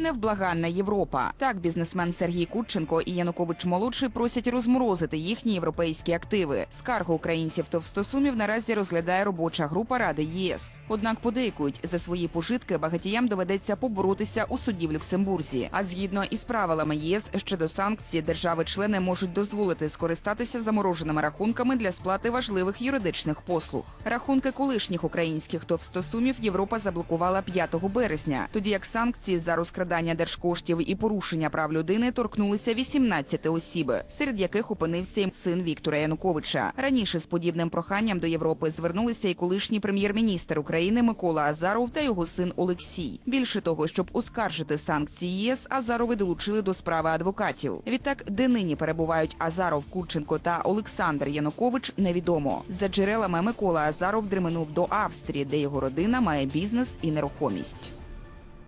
Невблаганна Європа. Так, бізнесмен Сергій Курченко і Янукович молодший просять розморозити їхні європейські активи. Скаргу українців товстосумів наразі розглядає робоча група Ради ЄС. Однак подейкують, за свої пожитки багатіям доведеться поборотися у суді в Люксембурзі. А згідно із правилами ЄС щодо санкцій, держави-члени можуть дозволити скористатися замороженими рахунками для сплати важливих юридичних послуг. Рахунки колишніх українських товстосумів Європа заблокувала 5 березня, тоді як санкції за розкрадання держкоштів і порушення прав людини торкнулися 18 осіб, серед яких опинився й син Віктора Януковича. Раніше з подібним проханням до Європи звернулися і колишній прем'єр-міністр України Микола Азаров та його син Олексій. Більше того, щоб оскаржити санкції ЄС, Азарови долучили до справи адвокатів. Відтак, де нині перебувають Азаров, Курченко та Олександр Янукович, невідомо. За джерелами Микола Азаров дременув до Австрії, де його родина має бізнес і нерухомість.